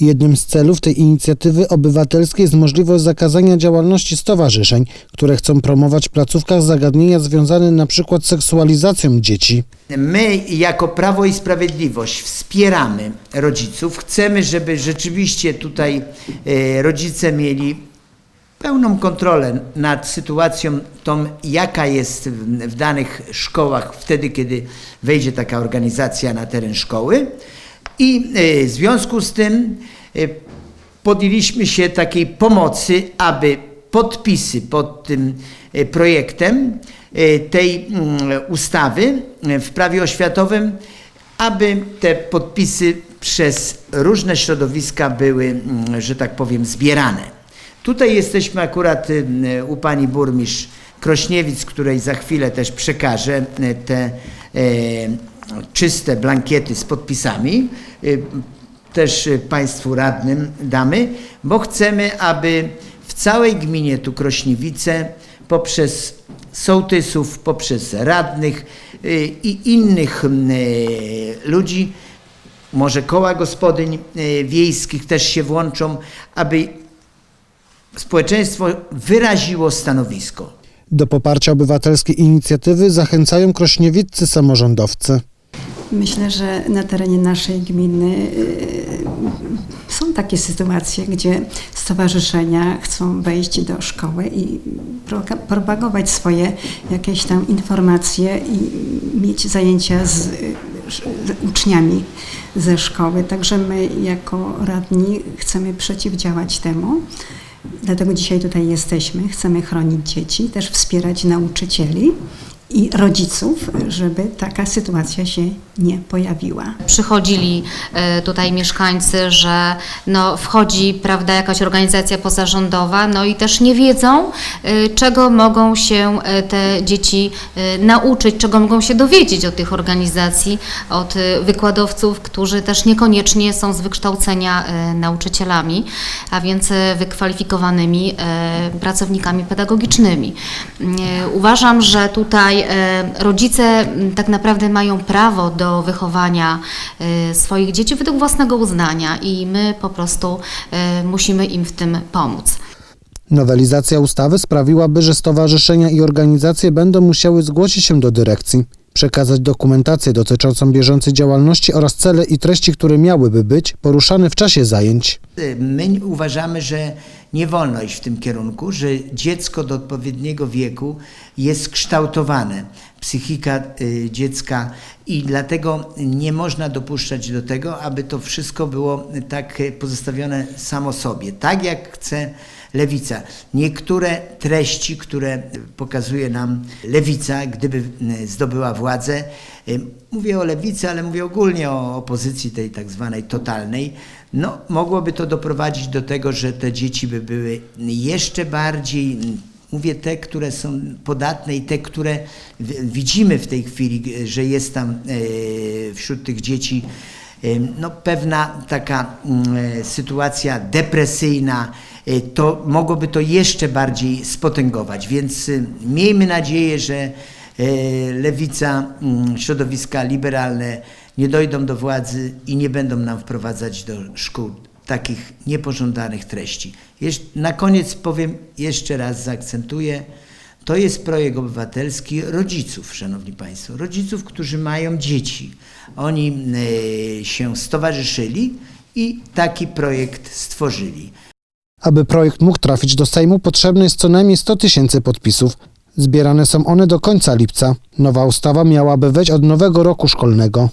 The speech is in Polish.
Jednym z celów tej inicjatywy obywatelskiej jest możliwość zakazania działalności stowarzyszeń, które chcą promować w placówkach zagadnienia związane np. z seksualizacją dzieci. My, jako Prawo i Sprawiedliwość, wspieramy rodziców. Chcemy, żeby rzeczywiście tutaj e, rodzice mieli pełną kontrolę nad sytuacją tą, jaka jest w, w danych szkołach wtedy, kiedy wejdzie taka organizacja na teren szkoły. I e, w związku z tym e, podjęliśmy się takiej pomocy, aby podpisy pod tym e, projektem tej mm, ustawy w prawie oświatowym, aby te podpisy przez różne środowiska były, mm, że tak powiem, zbierane. Tutaj jesteśmy akurat u pani burmistrz Krośniewic, której za chwilę też przekażę te czyste blankiety z podpisami. Y, Też y, państwu radnym damy, bo chcemy, aby w całej gminie tu Krośniewice poprzez sołtysów, poprzez radnych y, i innych ludzi, może koła gospodyń wiejskich też się włączą, aby społeczeństwo wyraziło stanowisko. Do poparcia obywatelskiej inicjatywy zachęcają krośniewiccy samorządowcy. Myślę, że na terenie naszej gminy y, są takie sytuacje, gdzie stowarzyszenia chcą wejść do szkoły i propagować swoje jakieś tam informacje i mieć zajęcia z, z uczniami ze szkoły. Także my jako radni chcemy przeciwdziałać temu. Dlatego dzisiaj tutaj jesteśmy. Chcemy chronić dzieci, też wspierać nauczycieli i rodziców, żeby taka sytuacja się nie pojawiła. przychodzili e, tutaj mieszkańcy, że no, wchodzi prawda, jakaś organizacja pozarządowa, no i też nie wiedzą, e, czego mogą się e, te dzieci nauczyć, czego mogą się dowiedzieć od tych organizacji, od wykładowców, którzy też niekoniecznie są z wykształcenia nauczycielami, a więc wykwalifikowanymi pracownikami pedagogicznymi. Uważam, że tutaj e, rodzice m, tak naprawdę mają prawo do wychowania e, swoich dzieci według własnego uznania i my po prostu e, musimy im w tym pomóc. Nowelizacja ustawy sprawiłaby, że stowarzyszenia i organizacje będą musiały zgłosić się do dyrekcji, przekazać dokumentację dotyczącą bieżącej działalności oraz cele i treści, które miałyby być poruszane w czasie zajęć. My uważamy, że nie wolno iść w tym kierunku, że dziecko do odpowiedniego wieku jest kształtowane, psychika y, dziecka i dlatego nie można dopuszczać do tego, aby to wszystko było tak pozostawione samo sobie, tak jak chce lewica. Niektóre treści, które pokazuje nam lewica, gdyby zdobyła władzę, y, mówię o lewicy, ale mówię ogólnie o opozycji tej tak zwanej totalnej, no mogłoby to doprowadzić do tego, że te dzieci by były jeszcze bardziej Mówię te, które są podatne i te, które widzimy w tej chwili, że jest tam e, wśród tych dzieci no, pewna taka mm, e, sytuacja depresyjna, e, to mogłoby to jeszcze bardziej spotęgować. Więc e, miejmy nadzieję, że e, lewica, mm, środowiska liberalne nie dojdą do władzy i nie będą nam wprowadzać do szkół takich niepożądanych treści. Na koniec powiem jeszcze raz, zaakcentuję, to jest projekt obywatelski rodziców, szanowni państwo, rodziców, którzy mają dzieci. Oni e, się stowarzyszyli i taki projekt stworzyli. Aby projekt mógł trafić do Sejmu, potrzebne jest co najmniej 100 tysięcy podpisów. Zbierane są one do końca lipca. Nowa ustawa miałaby wejść od nowego roku szkolnego.